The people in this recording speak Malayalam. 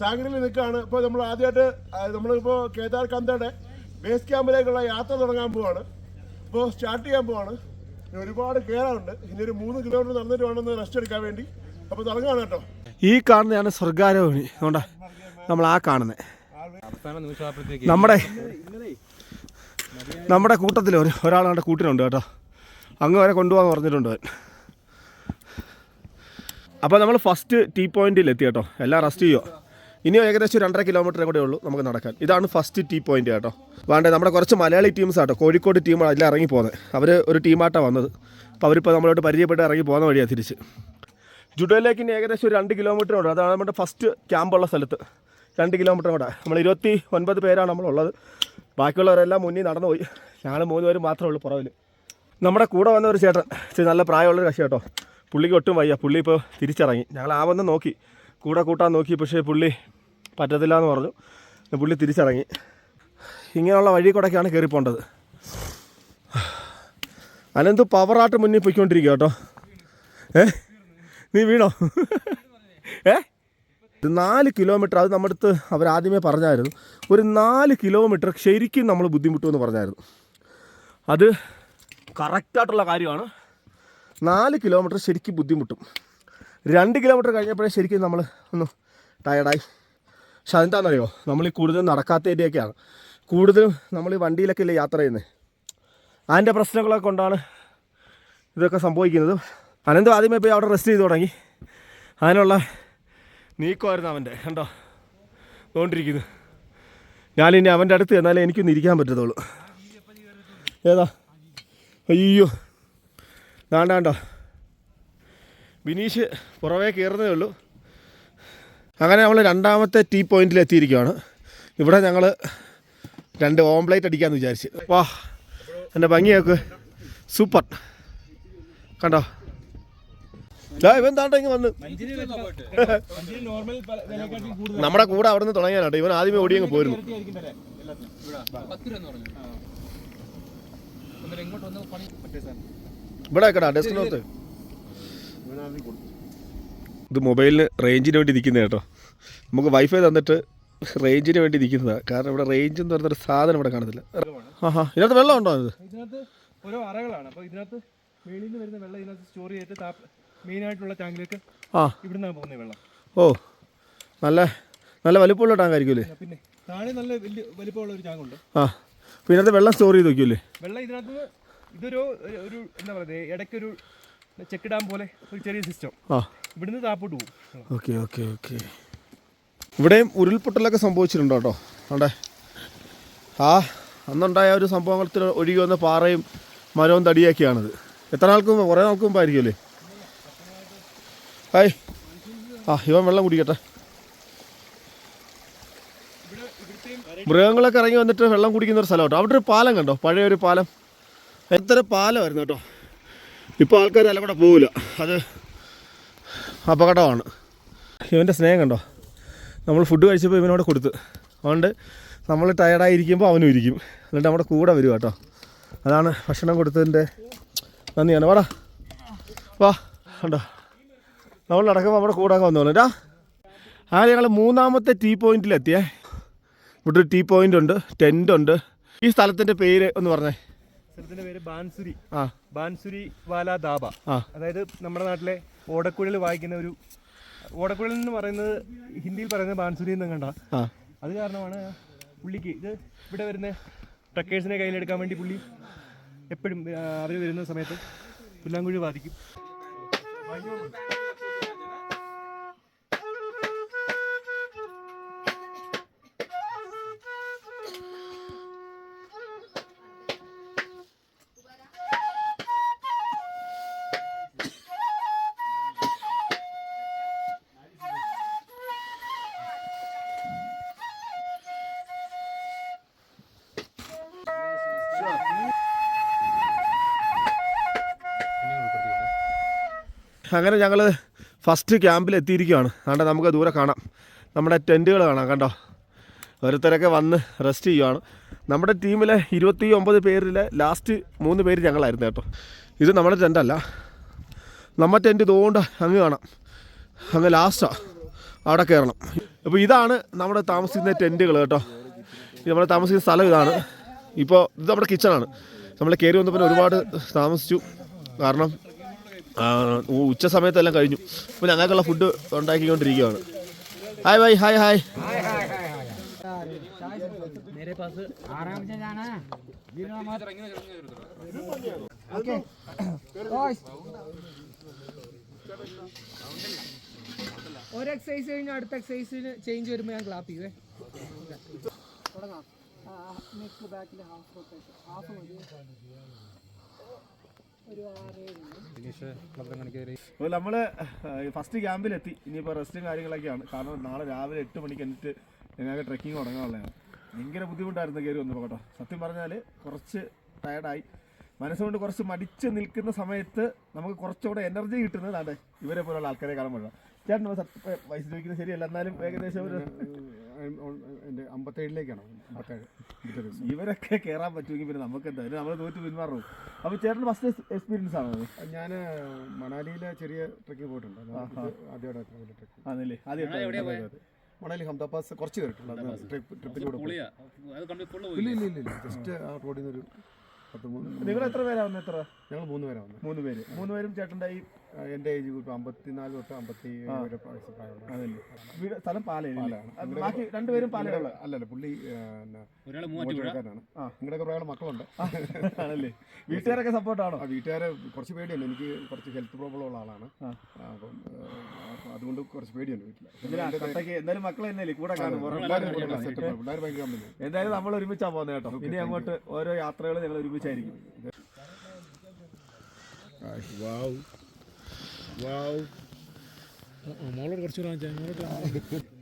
സാഗരിൽ നിൽക്കുകയാണ്. ഇപ്പോൾ നമ്മൾ ആദ്യമായിട്ട് നമ്മളിപ്പോൾ കേദാർ കന്തയുടെ ബേസ് ക്യാമ്പിലേക്കുള്ള യാത്ര തുടങ്ങാൻ പോവാണ്. ഇപ്പോൾ സ്റ്റാർട്ട് ചെയ്യാൻ പോവാണ്. ഒരുപാട് കയറാറുണ്ട് ഇനി ഒരു മൂന്ന് കിലോമീറ്റർ നടന്നിട്ട് വേണമെന്ന് റെസ്റ്റ് എടുക്കാൻ വേണ്ടി. അപ്പോൾ തുടങ്ങുകയാണ് കേട്ടോ. ഈ കാണുന്നതാണ് സ്വർഗാരോഹിണി. അതുകൊണ്ടാ നമ്മൾ ആ കാണുന്നത് നമ്മുടെ നമ്മുടെ കൂട്ടത്തിൽ ഒരു ഒരാളാണ്ട് കൂട്ടിനുണ്ട് കേട്ടോ. അങ്ങ് വരെ കൊണ്ടുപോകാൻ പറഞ്ഞിട്ടുണ്ട് അപ്പോൾ നമ്മൾ ഫസ്റ്റ് ടീ പോയിന്റിൽ എത്തി കേട്ടോ. എല്ലാം റെസ്റ്റ് ചെയ്യുമോ ഇനിയും ഏകദേശം രണ്ടര കിലോമീറ്റർ കൂടെ ഉള്ളൂ നമുക്ക് നടക്കാൻ. ഇതാണ് ഫസ്റ്റ് ടീ പോയിന്റ് കേട്ടോ. വേണ്ടേ നമ്മുടെ കുറച്ച് മലയാളി ടീംസ് ആട്ടോ. കോഴിക്കോട് ടീമാണ് അതിൽ ഇറങ്ങി പോകുന്നത് അവർ ഒരു ടീമായിട്ടാണ് വന്നത്. അപ്പോൾ അവരിപ്പോൾ നമ്മളോട് പരിചയപ്പെട്ട് ഇറങ്ങി പോകുന്ന വഴിയാണ് തിരിച്ച്. ജുഡോയിലേക്ക് ഇനി ഏകദേശം ഒരു രണ്ട് കിലോമീറ്റർ ഉണ്ട് അതാണ് നമ്മുടെ ഫസ്റ്റ് ക്യാമ്പുള്ള സ്ഥലത്ത്. രണ്ട് കിലോമീറ്റർ കൂടെ. നമ്മൾ ഇരുപത്തി ഒൻപത് പേരാണ് നമ്മളുള്ളത്. ബാക്കിയുള്ളവരെല്ലാം മുന്നിൽ നടന്നു പോയി ഞങ്ങൾ മൂന്ന് പേര് മാത്രമേ ഉള്ളൂ പുറവിൽ നമ്മുടെ കൂടെ വന്ന ഒരു ചേട്ടൻ. നല്ല പ്രായമുള്ളൊരു കക്ഷി കേട്ടോ. പുള്ളിക്ക് ഒട്ടും വയ്യ. പുള്ളി ഇപ്പോൾ തിരിച്ചിറങ്ങി. ഞങ്ങൾ ആ വന്ന് നോക്കി. കൂടെ കൂട്ടാൻ നോക്കി. പക്ഷേ പുള്ളി പറ്റത്തില്ല എന്ന് പറഞ്ഞു പുള്ളി തിരിച്ചിറങ്ങി. ഇങ്ങനെയുള്ള വഴി കൂടെയൊക്കെയാണ് കയറിപ്പോണ്ടത്. അനന്ത് പവറായിട്ട് മുന്നിൽ പൊയ്ക്കൊണ്ടിരിക്കുക കേട്ടോ. ഏ? നീ വീണോ? ഏ? നാല് കിലോമീറ്റർ അത് നമ്മുടെ അടുത്ത് അവരാദ്യമേ പറഞ്ഞായിരുന്നു. ഒരു നാല് കിലോമീറ്റർ ശരിക്കും നമ്മൾ ബുദ്ധിമുട്ടുമെന്ന് പറഞ്ഞായിരുന്നു. അത് കറക്റ്റായിട്ടുള്ള കാര്യമാണ്. നാല് കിലോമീറ്റർ ശരിക്കും ബുദ്ധിമുട്ടും. രണ്ട് കിലോമീറ്റർ കഴിഞ്ഞപ്പോഴേ ശരിക്കും നമ്മൾ ഒന്ന് ടയർഡായി പക്ഷെ അതെന്താണെന്നറിയോ? നമ്മൾ ഈ കൂടുതൽ നടക്കാത്ത ഏരിയയൊക്കെയാണ് കൂടുതലും നമ്മൾ ഈ വണ്ടിയിലൊക്കെ ഇല്ലേ യാത്ര ചെയ്യുന്നത് അതിന്റെ പ്രശ്നങ്ങളൊക്കെ കൊണ്ടാണ് ഇതൊക്കെ സംഭവിക്കുന്നത്. അനന്ത് ആദ്യമേ പോയി അവിടെ റെസ്റ്റ് ചെയ്ത് തുടങ്ങി. അതിനുള്ള നീക്കമായിരുന്നു അവന്റെ. കണ്ടോ? തോണ്ടിരിക്കുന്നു ഞാനിനി അവന്റെ അടുത്ത് എന്നാലേ എനിക്കൊന്ന് ഇരിക്കാൻ പറ്റത്തുള്ളൂ. ഏതാ? അയ്യോ. വേണ്ടാണ്ടോ ബിനീഷ് പുറമേ കയറുന്നേ ഉള്ളൂ. അങ്ങനെ നമ്മൾ രണ്ടാമത്തെ ടീ പോയിന്റിൽ എത്തിയിരിക്കുകയാണ്. ഇവിടെ ഞങ്ങൾ രണ്ട് ഓംപ്ലേറ്റ് അടിക്കാമെന്ന് വിചാരിച്ച്. വാ എന്റെ ഭംഗിയൊക്കെ സൂപ്പർ. കണ്ടോ? ഇവൻ താണ്ട ഇങ്ങ് വന്ന്. നമ്മുടെ കൂടെ അവിടെ നിന്ന് തുടങ്ങിയാലോ ഇവൻ ആദ്യമേ പോയിരുന്നു പണി മറ്റേ സാധനം ഇവിടെ വെക്കടാ ഡെസ്കിനകത്ത്. ഇത് മൊബൈലിന് റേഞ്ചിന് വേണ്ടി നിൽക്കുന്നത് കേട്ടോ. നമുക്ക് വൈഫൈ തന്നിട്ട് റേഞ്ചിന് വേണ്ടി നിൽക്കുന്നതാണ് കാരണം ഇവിടെ റേഞ്ച് എന്ന് പറഞ്ഞൊരു സാധനം ഇവിടെ കാണത്തില്ല. ഇതിനകത്ത് വെള്ളം ഉണ്ടോ ഇത്? ഇതിനകത്ത് ഓരോ അറകളാണ്. അപ്പോൾ ഇതിനകത്ത് നിന്ന് വരുന്ന വെള്ളം ഇതിനകത്ത് സ്റ്റോർ ചെയ്തിട്ട് ടാങ്കിലേക്ക് ആ. ഇവിടുന്നാണ് പോകുന്നത് വെള്ളം. ഓ നല്ല നല്ല വലിപ്പമുള്ള ടാങ്ക് ആയിരിക്കുമല്ലേ? പിന്നെ താഴെ നല്ല വലിയ വലിപ്പമുള്ള ഒരു ടാങ്കുണ്ട് ആ അപ്പോൾ ഇതിനകത്ത് വെള്ളം സ്റ്റോർ ചെയ്ത് വെക്കൂലേ വെള്ളം ഇതിനകത്ത് ഇതൊരു ഒരു എന്താ പറയുക ഇടയ്ക്കൊരു ചെക്ക് ഡാം പോലെ ഒരു ചെറിയ സിസ്റ്റം ആ. ഇവിടുന്ന് താപ്പോട്ട് പോകും. Okay okay okay. ഇവിടെയും ഉരുൾപൊട്ടലൊക്കെ സംഭവിച്ചിട്ടുണ്ടോ കേട്ടോ? അവിടെ ആ അന്നുണ്ടായ ഒരു സംഭവത്തിൽ ഒഴുകി വന്ന പാറയും മരവും തടിയാക്കിയാണിത്. എത്ര ആൾക്ക് കുറേ നാൾക്ക് മുമ്പായിരിക്കുമല്ലേ? ഹായ് ആ ഇവൻ വെള്ളം കുടിക്കട്ടെ. മൃഗങ്ങളൊക്കെ ഇറങ്ങി വന്നിട്ട് വെള്ളം കുടിക്കുന്ന ഒരു സ്ഥലം കേട്ടോ. അവിടെ ഒരു പാലം കണ്ടോ? പഴയ ഒരു പാലം. എത്ര പാലമായിരുന്നു കേട്ടോ. ഇപ്പോൾ ആൾക്കാർ അല്ല കൂടെ പോകില്ല അത് അപകടമാണ്. ഇവന്റെ സ്നേഹം കണ്ടോ? നമ്മൾ ഫുഡ് കഴിച്ചപ്പോൾ ഇവനോട് കൊടുത്ത്. അതുകൊണ്ട് നമ്മൾ ടയർഡായിരിക്കുമ്പോൾ അവനും ഇരിക്കും. എന്നിട്ട് നമ്മുടെ കൂടെ വരും കേട്ടോ. അതാണ് ഭക്ഷണം കൊടുത്തതിന്റെ നന്ദിയാണ്. വാടാ. വാ കണ്ടോ? നമ്മൾ നടക്കുമ്പോൾ നമ്മുടെ കൂടെ അങ്ങ് വന്നോളൂ ടാ ആ ഞങ്ങൾ മൂന്നാമത്തെ ടീ പോയിന്റിലെത്തിയേ ഇവിടെ ഒരു ടീ പോയിന്റ് ഉണ്ട് ടെന്റ് ഉണ്ട്. ഈ സ്ഥലത്തിന്റെ പേര് ഒന്ന് പറഞ്ഞേ. സ്ഥലത്തിന്റെ പേര് ബാൻസുരി. ആ. ബാൻസുരി വാല ദാബ. അതായത് നമ്മുടെ നാട്ടിലെ ഓടക്കുഴൽ വായിക്കുന്ന ഒരു ഓടക്കുഴൽ എന്ന് പറയുന്നത് ഹിന്ദിയിൽ പറയുന്നത് ബാൻസുരി എന്ന് കണ്ട. അത് കാരണമാണ് പുള്ളിക്ക് ഇത് ഇവിടെ വരുന്ന ട്രക്കേഴ്സിനെ കയ്യിലെടുക്കാൻ വേണ്ടി പുള്ളി എപ്പോഴും അവർ വരുന്ന സമയത്ത് പുല്ലാങ്കുഴി ബാധിക്കും അങ്ങനെ ഞങ്ങൾ ഫസ്റ്റ് ക്യാമ്പിൽ എത്തിയിരിക്കുകയാണ് അതുകൊണ്ട് നമുക്ക് ദൂരെ കാണാം. നമ്മുടെ ടെന്റുകൾ കാണാം കണ്ടോ? ഓരോരുത്തരൊക്കെ വന്ന് റെസ്റ്റ് ചെയ്യുവാണ്. നമ്മുടെ ടീമിലെ ഇരുപത്തി ഒമ്പത് പേരിലെ ലാസ്റ്റ് മൂന്ന് പേര് ഞങ്ങളായിരുന്നു കേട്ടോ. ഇത് നമ്മുടെ ടെന്റല്ല നമ്മുടെ ടെന്റ് ഇതുകൊണ്ട് അങ്ങ് കാണാം. അങ്ങ് ലാസ്റ്റാണ് അവിടെ കയറണം. അപ്പോൾ ഇതാണ് നമ്മുടെ താമസിക്കുന്ന ടെന്റുകൾ കേട്ടോ. നമ്മുടെ താമസിക്കുന്ന സ്ഥലം ഇതാണ്. ഇപ്പോൾ ഇത് നമ്മുടെ കിച്ചണാണ് നമ്മൾ കയറി വന്നപ്പോൾ ഒരുപാട് താമസിച്ചു. കാരണം ഉച്ച സമയത്തെല്ലാം കഴിഞ്ഞു. അപ്പോൾ ഞങ്ങൾക്കുള്ള ഫുഡ് ഉണ്ടാക്കിക്കൊണ്ടിരിക്കുകയാണ്. ഹായ് ഭായ് ഹായ് ഹായ് ഒരു എക്സസൈസ് കഴിഞ്ഞ് അടുത്ത എക്സസൈസിന് ചേഞ്ച് വരുമ്പോൾ ഞാൻ ക്ലാപ്പ് ചെയ്യേ തുടങ്ങാം. നെക്സ്റ്റ് ബാക്കിൽ ഹാഫ് ഹാഫ് മതി. അപ്പോൾ നമ്മൾ ഫസ്റ്റ് ക്യാമ്പിലെത്തി ഇനിയിപ്പോൾ റെസ്റ്റും കാര്യങ്ങളൊക്കെയാണ്. കാരണം നാളെ രാവിലെ എട്ട് മണിക്ക് എന്നിട്ട് ഞങ്ങൾക്ക് ട്രക്കിംഗ് തുടങ്ങാനുള്ളതാണ്. ഭയങ്കര ബുദ്ധിമുട്ടായിരുന്നു കയറി വന്നപ്പോൾ കേട്ടോ. സത്യം പറഞ്ഞാൽ കുറച്ച് ടയർഡായി മനസ്സുകൊണ്ട് കുറച്ച് മടിച്ച് നിൽക്കുന്ന സമയത്ത് നമുക്ക് കുറച്ചുകൂടെ എനർജി കിട്ടുന്നത് ഇവരെ പോലുള്ള ആൾക്കാരെ പറ്റില്ല ചേട്ടൻ സത്യം വയസ്സ് ചോദിക്കുന്നത് ശരിയല്ല. എന്നാലും ഏകദേശം ഒരു എന്റെ അമ്പത്തേഴിലേക്കാണ് അമ്പത്തേഴ് ഇവരൊക്കെ കയറാൻ പറ്റുമെങ്കിൽ പിന്നെ നമുക്ക് എന്തായാലും നമ്മൾ തോറ്റ് പിന്മാറും. അപ്പോൾ ചേട്ടൻ ഫസ്റ്റ് എക്സ്പീരിയൻസ് ആണോ ഞാൻ മണാലിയിലെ ചെറിയ ട്രക്കിംഗ് പോയിട്ടുണ്ട്. ആദ്യമായിട്ട് മണാലി ഹംദ പാസ് കുറച്ച് കയറിയിട്ടുണ്ട് ട്രിപ്പ് ട്രിപ്പിലൂടെ പോയി. ഇല്ല ഇല്ല ഇല്ല ജസ്റ്റ് ആ റോഡിൽ നിന്ന് ഒരു പത്ത് മൂന്ന് നിങ്ങൾ എത്ര പേരാവുന്നു എത്ര? ഞങ്ങൾ മൂന്ന് വന്നത് മൂന്ന് പേര്. മൂന്ന് പേരും ചേട്ടന്റെ ഈ എന്റെ ഏജ് ഗ്രൂപ്പ് അമ്പത്തിനാല് തൊട്ട് അമ്പത്തി ഏഴ് വരെ വയസ്സ് പ്രായമുള്ള അതല്ലേ വീട് സ്ഥലം പാലയാണ്. ബാക്കി രണ്ടുപേരും പാലയുള്ള അല്ലല്ല പുള്ളി മൂവാറ്റുപുഴക്കാരനാണ്. നിങ്ങളുടെ കുറെ ആൾ മക്കളുണ്ട്. ആണല്ലേ? വീട്ടുകാരൊക്കെ സപ്പോർട്ടാണോ ആ വീട്ടുകാരെ കുറച്ച് പേടിയുണ്ട്. എനിക്ക് കുറച്ച് ഹെൽത്ത് പ്രോബ്ലം ഉള്ള ആളാണ്. അപ്പം അതുകൊണ്ട് കുറച്ച് പേടിയുണ്ട് വീട്ടിൽ എന്തായാലും മക്കളെ എന്നല്ലേ കൂടെ കാണും എന്തായാലും നമ്മൾ ഒരുമിച്ചാ പോകുന്നത് കേട്ടോ. ഇനി അങ്ങോട്ട് ഓരോ യാത്രകൾ ഞങ്ങൾ ഒരുമിച്ചായിരിക്കും. വാവ്. വാവ്. മോളോട് കുറച്ചുകൂടെ